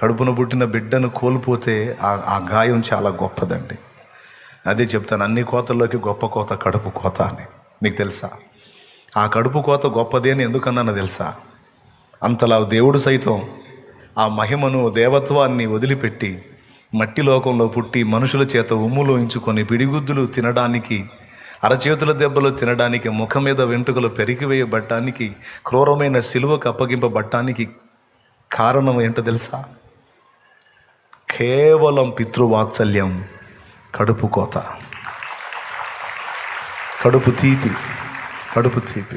కడుపున పుట్టిన బిడ్డను కోల్పోతే ఆ ఆ గాయం చాలా గొప్పదండి. అదే చెప్తాను అన్ని కోతల్లోకి గొప్ప కోత కడుపు కోత అని. మీకు తెలుసా? ఆ కడుపు కోత గొప్పది అని ఎందుకన్నానో తెలుసా? అంతలా దేవుడు సైతం ఆ మహిమను దేవత్వాన్ని వదిలిపెట్టి మట్టి లోకంలో పుట్టి మనుషుల చేత ఉమ్ములో ఉంచుకొని పిడిగుద్దులు తినడానికి అరచేతుల దెబ్బలు తినడానికి ముఖం మీద వెంట్రుకలు పెరిగివేయబట్టానికి క్రూరమైన సిలువకు అప్పగింపబట్టానికి కారణం ఏంటో తెలుసా? కేవలం పితృవాత్సల్యం కడుపు కోత. కడుపు తీపి కడుపు తీపి.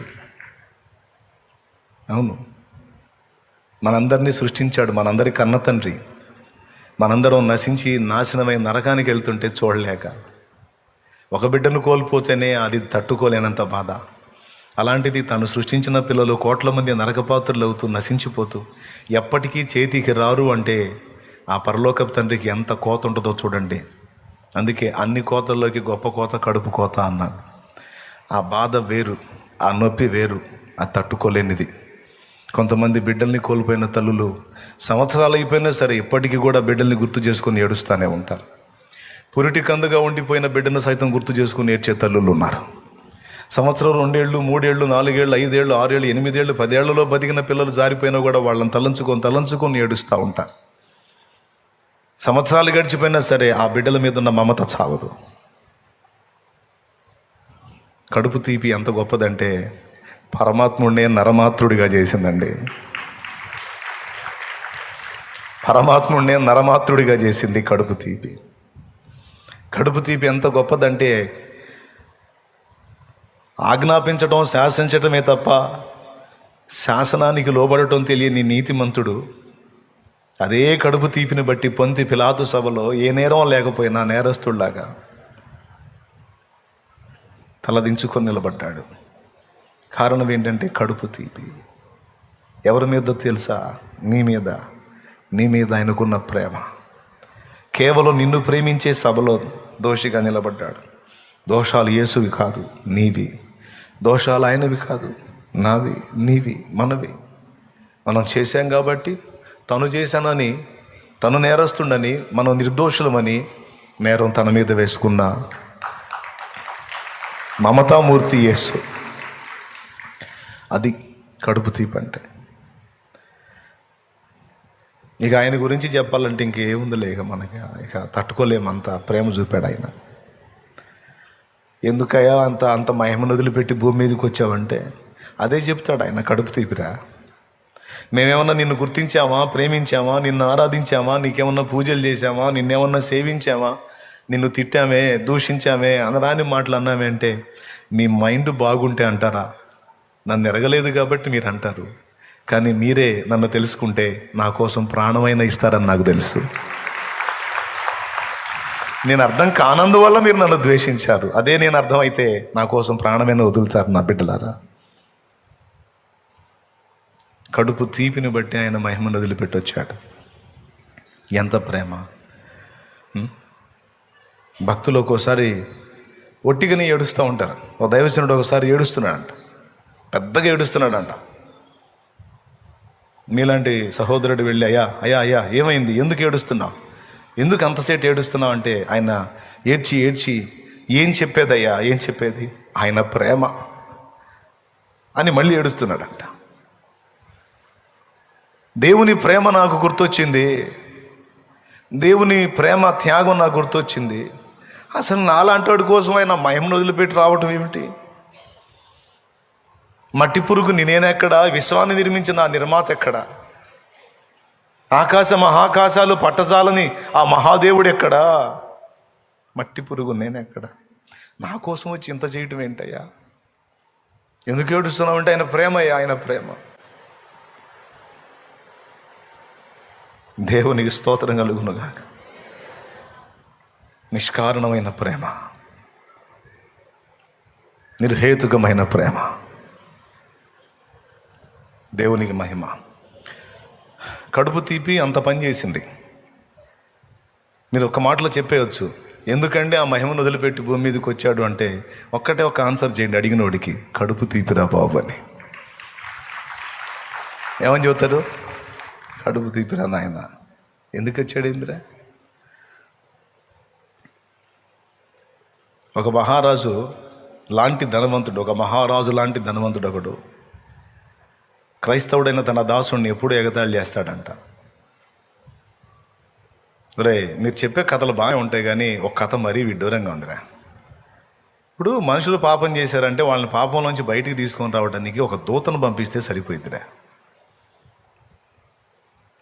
అవును. మనందరినీ సృష్టించాడు మనందరి కన్న తండ్రి. మనందరం నశించి నాశనమై నరకానికి వెళ్తుంటే చూడలేక. ఒక బిడ్డను కోల్పోతేనే అది తట్టుకోలేనంత బాధ. అలాంటిది తను సృష్టించిన పిల్లలు కోట్ల మంది నరకపాత్రులు అవుతూ నశించిపోతూ ఎప్పటికీ చేతికి రారు అంటే ఆ పరలోకపు తండ్రికి ఎంత కోత ఉంటుందో చూడండి. అందుకే అన్ని కోతల్లోకి గొప్ప కోత కడుపు కోత అన్నాడు. ఆ బాధ వేరు ఆ నొప్పి వేరు ఆ తట్టుకోలేనిది. కొంతమంది బిడ్డల్ని కోల్పోయిన తల్లులు సంవత్సరాలు అయిపోయినా సరే ఇప్పటికీ కూడా బిడ్డల్ని గుర్తు చేసుకొని ఏడుస్తూనే ఉంటారు. పురిటి కందుగా ఉండిపోయిన బిడ్డను సైతం గుర్తు చేసుకుని ఏడ్చే తల్లులు ఉన్నారు. సంవత్సరం రెండేళ్ళు మూడేళ్ళు నాలుగేళ్ళు ఐదేళ్ళు ఆరేళ్ళు ఎనిమిదేళ్ళు పదేళ్ళలో బతికిన పిల్లలు జారిపోయినా కూడా వాళ్ళని తలంచుకొని తలంచుకొని ఏడుస్తూ ఉంటారు. సంవత్సరాలు గడిచిపోయినా సరే ఆ బిడ్డల మీద ఉన్న మమత చావదు. కడుపు తీపి ఎంత గొప్పదంటే పరమాత్ముడినే నరమాత్రుడిగా చేసిందండి. పరమాత్ముడినే నరమాత్రుడిగా చేసింది కడుపు తీపి. కడుపు తీపి ఎంత గొప్పదంటే ఆజ్ఞాపించడం శాసించటమే తప్ప శాసనానికి లోబడటం తెలియని నీతిమంతుడు అదే కడుపు తీపిని బట్టి పొంతి పిలాతు సభలో ఏ నేరం లేకపోయినా నేరస్తుడిలాగా తలదించుకొని నిలబడ్డాడు. కారణం ఏంటంటే కడుపు తీపి. ఎవరి మీద తెలుసా? నీ మీద. నీ మీద ఆయనకున్న ప్రేమ. కేవలం నిన్ను ప్రేమించే సభలో దోషిగా నిలబడ్డాడు. దోషాలు యేసువి కాదు నీవి. దోషాలు ఆయనవి కాదు నావి నీవి మనవి. మనం చేశాం కాబట్టి తను చేశానని తను నేరస్తుండని మనం నిర్దోషులమని నేరం తన మీద వేసుకున్న మమతామూర్తి యేసు. అది కడుపు తీపి అంటే. ఇక ఆయన గురించి చెప్పాలంటే ఇంకేముందిలే ఇక మనకి. ఇక తట్టుకోలేమంత ప్రేమ చూపాడు ఆయన. ఎందుకయ్యా అంత అంత మహిమను వదిలిపెట్టి భూమి మీదకి వచ్చావంటే? అదే చెప్తాడు ఆయన కడుపు తీపిరా. మేమేమన్నా నిన్ను గుర్తించామా ప్రేమించామా నిన్ను ఆరాధించామా నీకేమన్నా పూజలు చేశామా నిన్నేమన్నా సేవించామా? నిన్ను తిట్టామే దూషించామే అనరాని మాటలు అన్నామంటే మీ మైండ్ బాగుంటే అంటారా? నన్ను ఎరగలేదు కాబట్టి మీరు అంటారు. కానీ మీరే నన్ను తెలుసుకుంటే నా కోసం ప్రాణమైన ఇస్తారని నాకు తెలుసు. నేను అర్థం కానందువల్ల మీరు నన్ను ద్వేషించారు. అదే నేను అర్థమైతే నా కోసం ప్రాణమైన వదులుతారు నా బిడ్డలారా. కడుపు తీపిని బట్టి ఆయన మహిమను వదిలిపెట్టొచ్చాడు. ఎంత ప్రేమ? భక్తులు ఒక్కోసారి ఒట్టిగానే ఏడుస్తూ ఉంటారు. ఓ దైవచనుడు ఒకసారి ఏడుస్తున్నాడంట. పెద్దగా ఏడుస్తున్నాడంట. మీలాంటి సహోదరుడు వెళ్ళి అయ్యా అయ్యా అయ్యా ఏమైంది? ఎందుకు ఏడుస్తున్నావు? ఎందుకు అంతసేపు ఏడుస్తున్నావు? అంటే ఆయన ఏడ్చి ఏడ్చి ఏం చెప్పేదయ్యా? ఏం చెప్పేది? ఆయన ప్రేమ అని మళ్ళీ ఏడుస్తున్నాడంట. దేవుని ప్రేమ నాకు గుర్తొచ్చింది. దేవుని ప్రేమ త్యాగం నాకు గుర్తొచ్చింది. అసలు నాలాంటి కోసం ఆయన మహిమను వదిలిపెట్టి రావటం ఏమిటి? మట్టి పురుగుని నేనెక్కడ విశ్వాన్ని నిర్మించిన ఆ నిర్మాత ఎక్కడ? ఆకాశ మహాకాశాలు పట్టజాలని ఆ మహాదేవుడు ఎక్కడా? మట్టి పురుగు నేనెక్కడా నా కోసం వచ్చి ఇంత చేయటం ఏంటయ్యా? ఎందుకు ఏడుస్తున్నావు అంటే ఆయన ప్రేమయ్యా ఆయన ప్రేమ. దేవునికి స్తోత్రం కలుగునుగాక. నిష్కారణమైన ప్రేమ. నిర్హేతుకమైన ప్రేమ. దేవునికి మహిమ. కడుపు తీపి అంత పని చేసింది. మీరు ఒక మాటలో చెప్పేయచ్చు. ఎందుకంటే ఆ మహిమను వదిలిపెట్టి భూమి మీదకి వచ్చాడు అంటే ఒక్కటే ఒక ఆన్సర్ చేయండి అడిగినోడికి. కడుపు తీపిరా బాబు అని. ఏమని చెబుతారు? కడుపు తీపిరా నాయన. ఎందుకు వచ్చాడు ఇందిరా? ఒక మహారాజు లాంటి ధనవంతుడు ఒక మహారాజు లాంటి ధనవంతుడు ఒకడు. క్రైస్తవుడైన తన దాసుడిని ఎప్పుడు ఎగతాళి చేస్తాడంట. రే మీరు చెప్పే కథలు బాగా ఉంటాయి కానీ ఒక కథ మరీ విడ్డూరంగా ఉందిరా. ఇప్పుడు మనుషులు పాపం చేశారంటే వాళ్ళని పాపంలోంచి బయటికి తీసుకొని రావడానికి ఒక దూతను పంపిస్తే సరిపోయిందిరా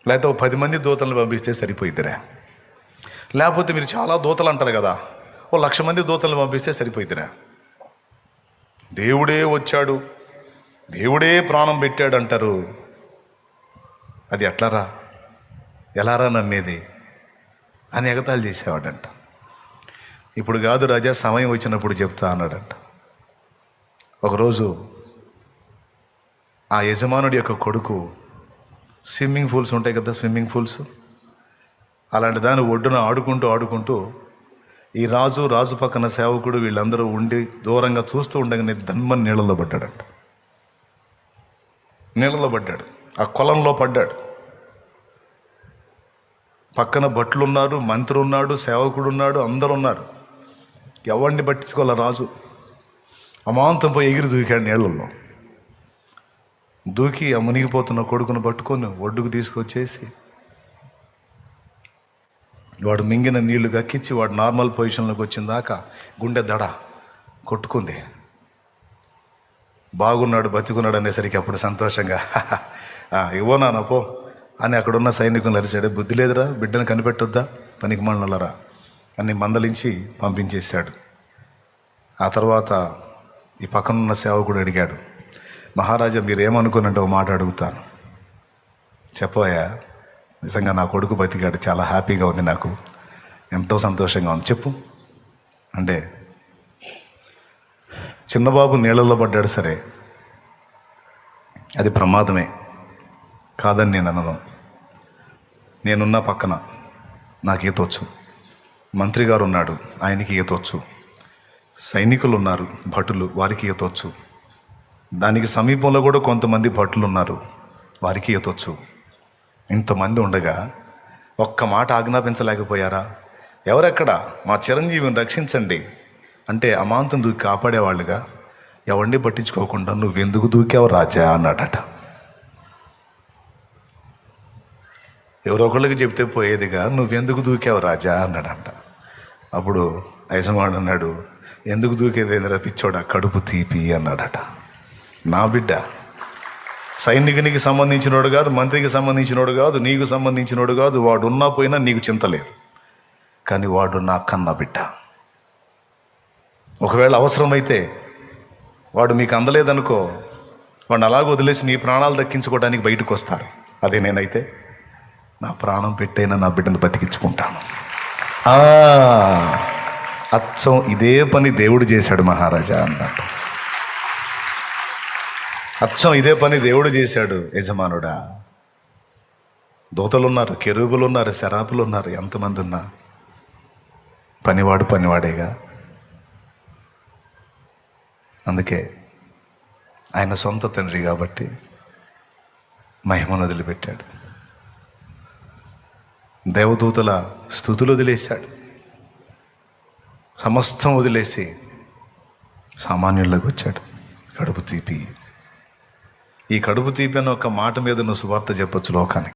లేకపోతే ఒక పది మంది దూతలను పంపిస్తే సరిపోయిద్దిరా. లేకపోతే మీరు చాలా దూతలు అంటారు కదా ఓ లక్ష మంది దూతలను పంపిస్తే సరిపోయిద్దిరా. దేవుడే వచ్చాడు దేవుడే ప్రాణం పెట్టాడు అంటారు. అది ఎట్లారా? ఎలారా నమ్మేది? అని ఎగతాళి చేసేవాడంట. ఇప్పుడు కాదు రాజా సమయం వచ్చినప్పుడు చెప్తా అన్నాడంట. ఒకరోజు ఆ యజమానుడి యొక్క కొడుకు స్విమ్మింగ్ పూల్స్ ఉంటాయి కదా స్విమ్మింగ్ పూల్స్. అలాంటి దాని ఒడ్డున ఆడుకుంటూ ఆడుకుంటూ ఈ రాజు రాజు పక్కన సేవకుడు వీళ్ళందరూ ఉండి దూరంగా చూస్తూ ఉండగానే ధన్మని నీళ్ళలో పడ్డాడంట. నీళ్ళలో పడ్డాడు. ఆ కొలంలో పడ్డాడు. పక్కన భట్లు ఉన్నారు మంత్రి ఉన్నాడు సేవకుడు ఉన్నాడు అందరు ఉన్నారు ఎవరిని పట్టించుకోవాలి రాజు? అమాంతం పోయి ఎగిరి దూకాడు నీళ్ళల్లో. దూకి ఆ మునిగిపోతున్న కొడుకును పట్టుకొని ఒడ్డుకు తీసుకొచ్చేసి వాడు మింగిన నీళ్ళు గక్కించి వాడు నార్మల్ పొజిషన్లోకి వచ్చిన దాకా గుండె దడ కొట్టుకుంది. బాగున్నాడు బతుకున్నాడు అనేసరికి అప్పుడు సంతోషంగా ఇవ్వో నానపో అని అక్కడున్న సైనికులు అరిచాడు. బుద్ధి లేదురా బిడ్డను కనిపెట్టొద్దా? పనికి మనలరా అని మందలించి పంపించేశాడు. ఆ తర్వాత ఈ పక్కనున్న సేవకుడు అడిగాడు. మహారాజా మీరేమనుకున్నట్టు మాట అడుగుతాను. చెప్పోయా నిజంగా నా కొడుకు బతికాడు చాలా హ్యాపీగా ఉంది నాకు. ఎంతో సంతోషంగా ఉంది. చెప్పు. అంటే చిన్నబాబు నీళ్ళల్లో పడ్డాడు సరే. అది ప్రమాదమే. కాదని నేను అనను. నేనున్న పక్కన నాకు ఈతొచ్చు మంత్రి గారు ఉన్నాడు ఆయనకి ఈతొచ్చు సైనికులు ఉన్నారు భటులు వారికి ఈతొచ్చు దానికి సమీపంలో కూడా కొంతమంది భటులు ఉన్నారు. వారికి ఈతొచ్చు ఇంతమంది ఉండగా ఒక్క మాట ఆజ్ఞాపించలేకపోయారా? ఎవరెక్కడ? మా చిరంజీవిని రక్షించండి. అంటే అమాంతం దూకి కాపాడేవాళ్ళుగా. ఎవరిని పట్టించుకోకుండా నువ్వెందుకు దూకావు రాజా? అన్నాడట. ఎవరో ఒకళ్ళకి చెప్తే పోయేదిగా నువ్వెందుకు దూకావు రాజా? అన్నాడంట. అప్పుడు యజమాడు అన్నాడు ఎందుకు దూకేదేంద్రా పిచ్చోడా? కడుపు తీపి అన్నాడట. నా బిడ్డ. సైనికునికి సంబంధించినోడు కాదు మంత్రికి సంబంధించినోడు కాదు నీకు సంబంధించినోడు కాదు వాడు ఉన్నా పోయినా నీకు చింత లేదు. కానీ వాడు నా కన్న బిడ్డ. ఒకవేళ అవసరమైతే వాడు మీకు అందలేదనుకో వాడిని అలాగ వదిలేసి మీ ప్రాణాలు దక్కించుకోవడానికి బయటకు వస్తారు అదే నేనైతే నా ప్రాణం పెట్టైనా నా బిడ్డను బతికించుకుంటాను. ఆ, అచ్చం ఇదే పని దేవుడు చేశాడు మహారాజా అన్నట్టు. అచ్చం ఇదే పని దేవుడు చేశాడు యజమానుడా. దూతలు ఉన్నారు కెరూబులు ఉన్నారు శరాపులు ఉన్నారు ఎంతమంది ఉన్నా పనివాడు పనివాడేగా. అందుకే ఆయన సొంత తండ్రి కాబట్టి మహిమను వదిలిపెట్టాడు. దేవదూతల స్థుతులు వదిలేశాడు. సమస్తం వదిలేసి సామాన్యుల్లోకి వచ్చాడు. కడుపు తీపి ఈ కడుపు తీపిన ఒక మాట మీద నువ్వు సువార్త చెప్పొచ్చు లోకానికి.